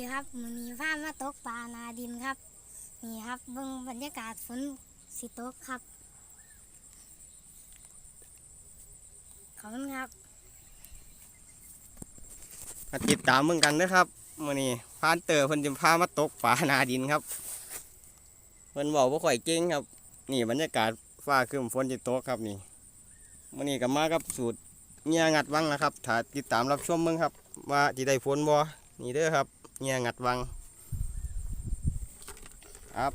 ดีครับมันมีฟ้ามาตกปลานาดินครับ นี่ครับเบิ่งบรรยากาศฝนสิตกครับ ขอบคุณครับมาติดตามเมืองกันนะครับมื้อนี้พานเตอร์เพิ่นจะพามาตกปลานาดินครับเพิ่นบอกว่าข่อยเก่งครับ นี่บรรยากาศฟ้าครึ้มฝนจะตกครับนี่มื้อนี้ก็มากับสูตรเงียงัดวังนะครับถ้าติดตามรับชมเบิ่งครับ ว่าสิได้ฝนบ่ นี่เด้อครับเงียงัดวังครับ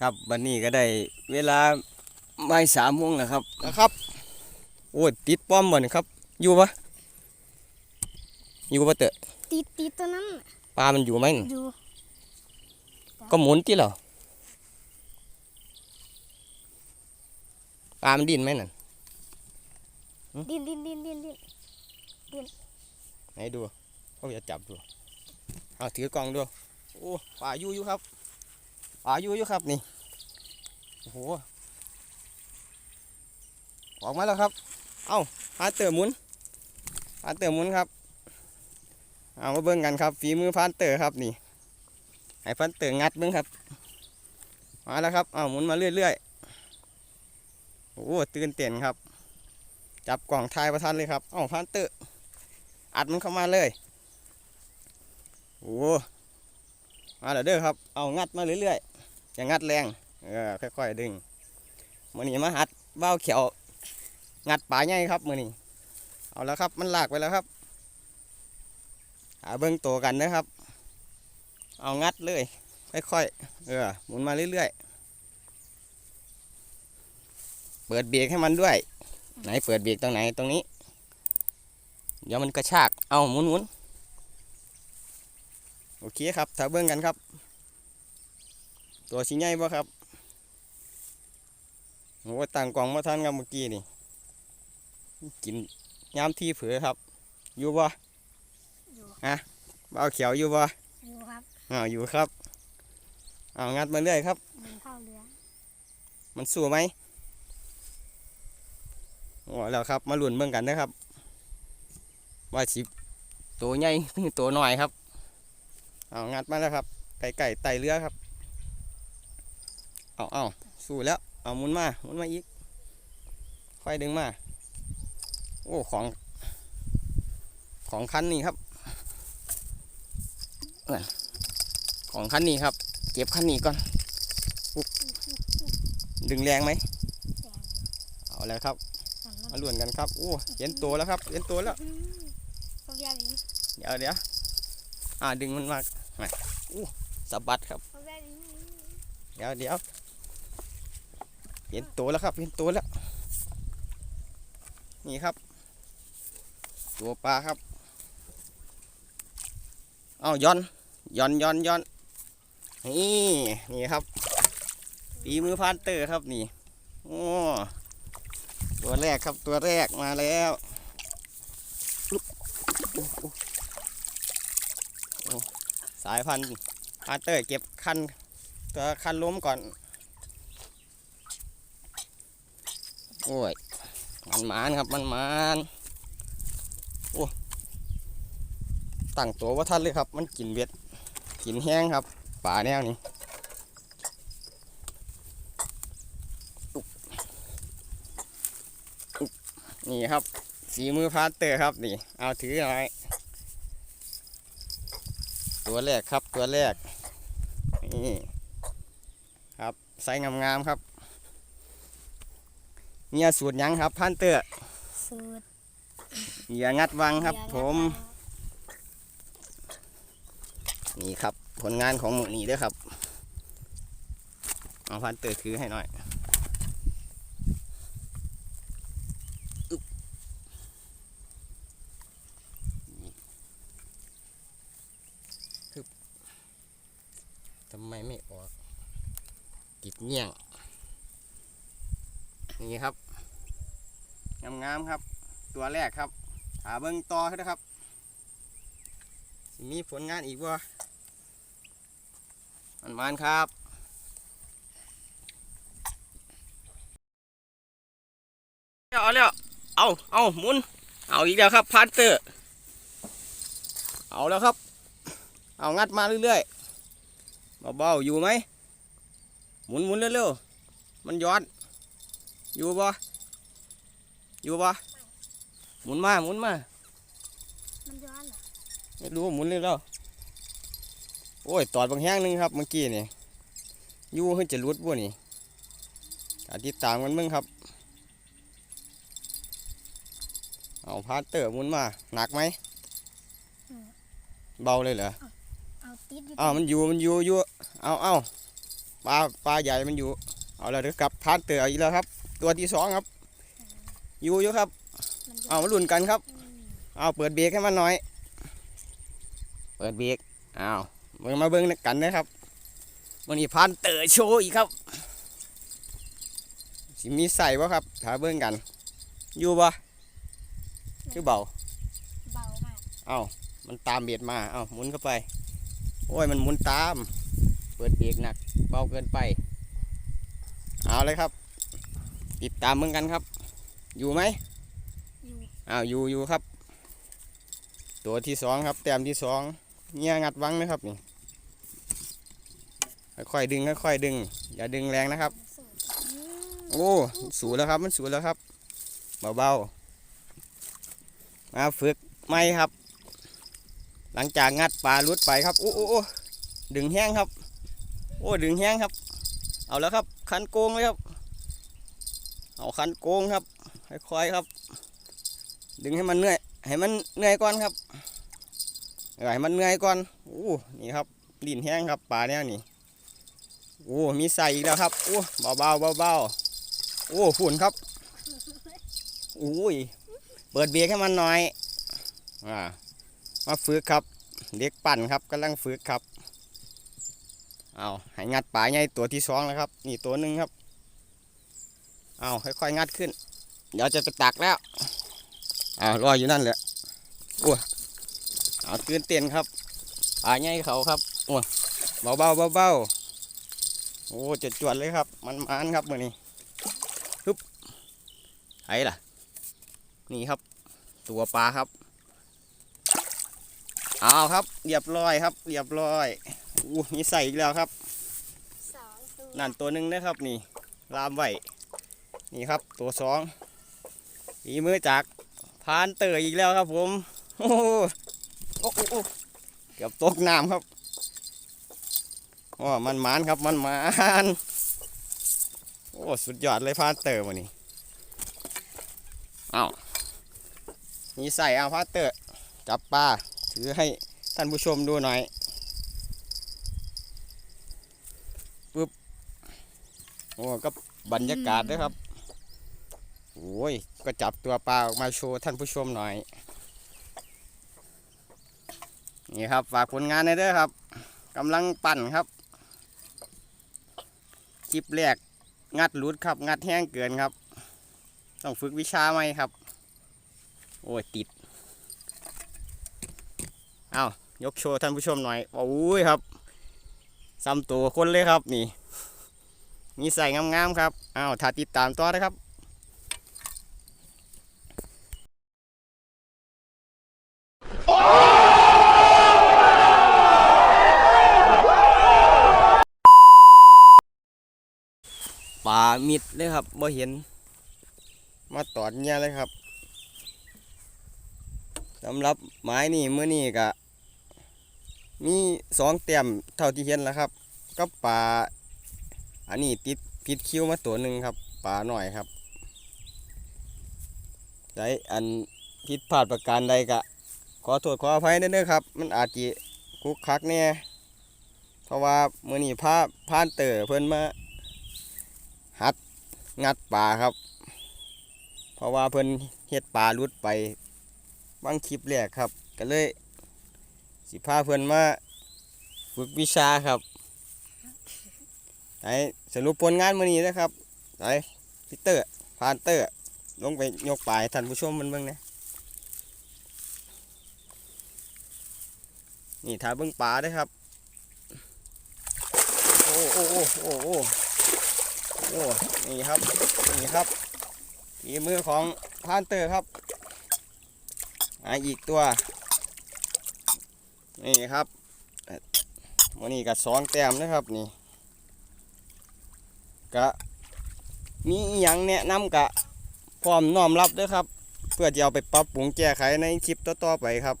ครับวันนี้ก็ได้เวลาบ่ายสามโมงแล้วครับนะครับ โอ้ยติดป้อมบ่นี่ครับ อยู่ปะอยู่ปะเตอะติดติดตัวนั้นปลามันอยู่ไหมนี่อยู่ก็หมุนที่เหรอ ปลามันดิ้นไหมนั่นดินดินดินดินดินไหนดูเขาจะจับดูเอาถือกล่องดูโอ้ปลาอยู่อยู่ครับปลาอยู่อยู่ครับนี่โอ้โหออกมาแล้วครับ เอ้าพานเตอร์หมุนพานเตอร์หมุนครับ เอามาเบิ่งกันครับ ฝีมือพานเตอร์ครับนี่ ให้พานเตอร์งัดเบิ่งครับ มาแล้วครับ เอาหมุนมาเรื่อยๆ โอ้ตื่นเต้นครับ จับกล่องทายประทันเลยครับเอ้าพานเตอร์อัดมันเข้ามาเลยโอ้มาแล้วเด้อครับ เอางัดมาเรื่อยๆ อย่างัดแรง เออค่อยๆดึงมือนี้มาหัดเบ้าเขียว งัดปลาใหญ่ครับมือนี้ เอาแล้วครับ มันลากไปแล้วครับหาเบิ้งโตวกันนะครับ เอางัดเลย ค่อยๆ เออหมุนมาเรื่อยๆ เปิดเบรกให้มันด้วย ไหนเปิดเบรกตรงไหนตรงนี้ เดี๋ยวมันกระชาก เอาหมุนหมุนโอเคครับถ้าเบิ่งกันครับ ตัวสีใหญ่บ่ครับโอ้ต่างกล่องมาทันกับเมื่อกี้นี่ กินยามที่เผือครับ อยู่บ่อยู่บ่เอาเขียวอยู่บ่อยู่ครับอ้าวอยู่ครับเอางัดมาเรื่อยครับ มันเข้าเรือ มันสู้ไหมโอ้ แล้วครับ มาลุ้นเบิ่งกันนะครับ ว่าสิตัวใหญ่หรือตัวน้อยครับ เอางัดมาแล้วครับไก่ไก่ไตเรือครับ เอาเอาสู้แล้ว เอามุนมาหมุนมาอีก ค่อยดึงมา โอ้ของ ของคันนี้ครับ ของคันนี้ครับ เก็บคันนี้ก่อน ดึงแรงไหมแดงเอาแล้วครับ มันมาล้วนกันครับโอ้เห็นตัวแล้วครับเห็นตัวแล้วก็ยาวิงเดี๋ยวเดี๋ยวอ่าดึงมันมามาอู้สะบัดครับก็ยาวิงเดี๋ยวเดี๋ยวเห็นตัวแล้วครับเห็นตัวแล้ว นี่ครับ ตัวปลาครับเอาย้อนย้อนย้อนย้อนนี่นี่ครับฝีมือพานเตอร์ครับนี่โอ้ ตัวแรกครับตัวแรกมาแล้วสายพันธุ์พาเตอร์เก็บคันตัวคันล้มก่อน โอ้ย มันมานครับมันมานโอ้ตั้งตัวว่าท่านเลยครับ มันกินเบ็ดกินแห้งครับป่าแนวนี้อุ๊บอุ๊บ นี่ครับสีมือพาสเตอร์ครับนี่ เอาถือหน่อยตัวแรกครับตัวแรกนี่ครับไซส์งามๆครับเนี่ยสูตรหยังครับพันเตอร์สูตรอย่างัดวังครับเรือผม นี่ครับผลงานของหมูนี่เด้วยครับ เอาพันเตอร์ถือให้หน่อยอึ๊บนี่ฮึบ ทำไมไม่ออกติดเงี้ยงนี่ครับงามๆครับ ตัวแรกครับหาเบิ้งต่อนะครับสิมีผลงานอีกบ่มันมานครับเอาแล้วเอาเอาหมุน เอาอีกแล้วครับพาร์เตอร์ เอาแล้วครับ เอางัดมาเรื่อยๆ เบาๆอยู่ไหมหมุนหมุนเร็วๆมันย้อน อยู่บ่อยู่บ่หมุนมาหมุนมามันย้อนเหรอไม่รู้หมุนเลยแล้วโอ้ยตอดบางแห้งหนึงครับเมื่อกี้นี่อยู่เพิ่งจะรุดบ่นี่อาติดตามกันเบิ่งครับเอาพาร์เตอร์หมุนมาหนักไหมเบาเลยเหรอเอา ติดอยู่อ้าวมันอยู่มันอยู่อยู่เอาเอาปลาปลาใหญ่มันอยู่ เอาแล้วเด้อกลับพาร์เตอร์อีกแล้วครับ ตัวที่สองครับ อยู่อยู่ครับมันย้เอาอนมาลุ้นกันครับอืมเอาเปิดเบรกให้มันหน่อย เปิดเบรกเอามึงมาเบิ้งกันนะครับวันนี้พันเตอร์โชว์อีกครับสิมีใส่บ่ครับถ้าเบิ้งกัน อยู่บ่คือเบา เบามาก เอามันตามเบียดมา เอาหมุนเข้าไป โอ้ยมันหมุนตาม เปิดเบรกหนัก เบาเกินไป เอาเลยครับ ติดตามเหมือนกันครับ อยู่ไหมอยู่อ้าวอยู่อยู่ครับ ตัวที่สองครับ แต้มที่สองเงี้ยงัดวังนะครับนี่ค่อยๆดึงค่อยๆดึง อย่าดึงแรงนะครับสูตรอืมโอ้สูแล้วครับ มันสูแล้วครับเบาๆมาฝึกไม่ครับ หลังจากงัดปลาลุดไปครับ โอ้โอ้ดึงแห้งครับ โอ้ดึงแห้งครับ เอาแล้วครับคันโกงเลยครับ เอาคันโกงครับค่อยๆครับ ดึงให้มันเหนื่อย ให้มันเหนื่อยก่อนครับให้มันเหนื่อยก่อนโอ้นี่ครับลิ้นแห้งครับปลาเนี่ยนี่โอ้มีใส่อีกแล้วครับโอ้เบาเบาเบาเบาๆโอ้ฝุ่นครับโอ้ยเปิดเบรกให้มันหน่อยอ่า มาฝึกครับเด็กปั่นครับกำลังฝึกครับเอาให้งัดปลาใหญ่ตัวที่สองแล้วครับ นี่ตัวหนึ่งครับเอาค่อยๆงัดขึ้น เดี๋ยวจะไปตักแล้วเอารออยู่นั่นแหละอ้เอาตื่นเต้นครับปลาใหญ่เขาครับอ้เบาเบาเบาเบาๆโอ้จะจวดเลยครับ มันมันครับมือนี้ฮึบไอ้ล่ะ นี่ครับ ตัวปลาครับ เอาครับเรียบร้อยครับเรียบร้อยอู้มีใส่อีกแล้วครับสองตัวนั่นตัวหนึ่งนะครับนี่ลามไว้นี่ครับตัวสองฝีมือจากพรานเตอร์อีกแล้วครับ ผมโอ้โหโอ้โหโอ้โหเกือบตกน้ำครับโอ้มันหมานครับมันหมานโอ้สุดยอดเลยพรานเตอร์วันนี้เอามีใส่เอาพรานเตอร์จับปลา ถือให้ท่านผู้ชมดูหน่อยปุ๊บโอ้ก็บรรยากาศด้วยครับโอ้ยก็จับตัวปลาออกมาโชว์ท่านผู้ชมหน่อย นี่ครับฝากผลงานในเด้อครับกำลังปั่นครับคลิปแรกงัดหลุดครับ งัดแห้งเกินครับ ต้องฝึกวิชาใหมครับ โอ้ยติด อายกโชว์ท่านผู้ชมหน่อยโอ้ยครับซ้ำตัวคนเลยครับนี่ มีใส่งามๆครับอ้าวถ้าติดตามต่อนะครับปลามิดเลยครับบ่เห็น มาตอดเงี้ยเลยครับสำหรับไม้นี่เมื่อนี่ก็ มีสองเต็มเท่าที่เห็นแล้วครับก็ปลาอันนี้ติดผิดคิ้วมาตัวหนึ่งครับปลาหน่อยครับไดอันผิดพลาดประการใดกะ ขอโทษขออภัยเด้อครับ มันอาจจะคุกคักเนี่ยเพราะว่ามื่อนี้พาพานเตอเพิ่นมาหัดงัดปลาครับ เพราะว่าเพิ่นเฮ็ดปลาลุดไปบางคลิปแรกครับ ก็เลย สิพาเพิ่อนมาฝึกวิชาครับไหนสรุปผลงานมื้อนี้นะครับไหนพีเตอร์พานเตอร์ ลงไปยกปลายท่านผู้ชมมันเบิ่งนะนี่ถ่าเบิ่งปลาด้วยครับ โอ้โอ้โอ้โอ้โอ้โอ้นี่ครับนี่ครับถฝีมือของพานเตอร์ครับอ่าอีกตัว นี่ครับเอ่อวันนี้ก็สองแต้มนะครับนี่กะมีอหย่างแนะนำกะพร้อมน้อมรับเด้วยครับ เพื่อจะเอาไปปรับปรุงแก้ไขในคลิปต่อๆไปครับ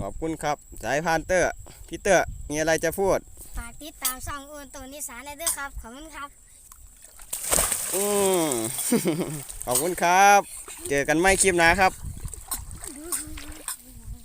ขอบคุณครับ สายพานเตอร์พี่เตอร์มีอะไรจะพูดฝากติดตามช่องโอนตัวนิสานได้ด้วยครับ ขอบคุณครับ อืมขอบคุณครับ เจอกันไม่คลิปหนะครับ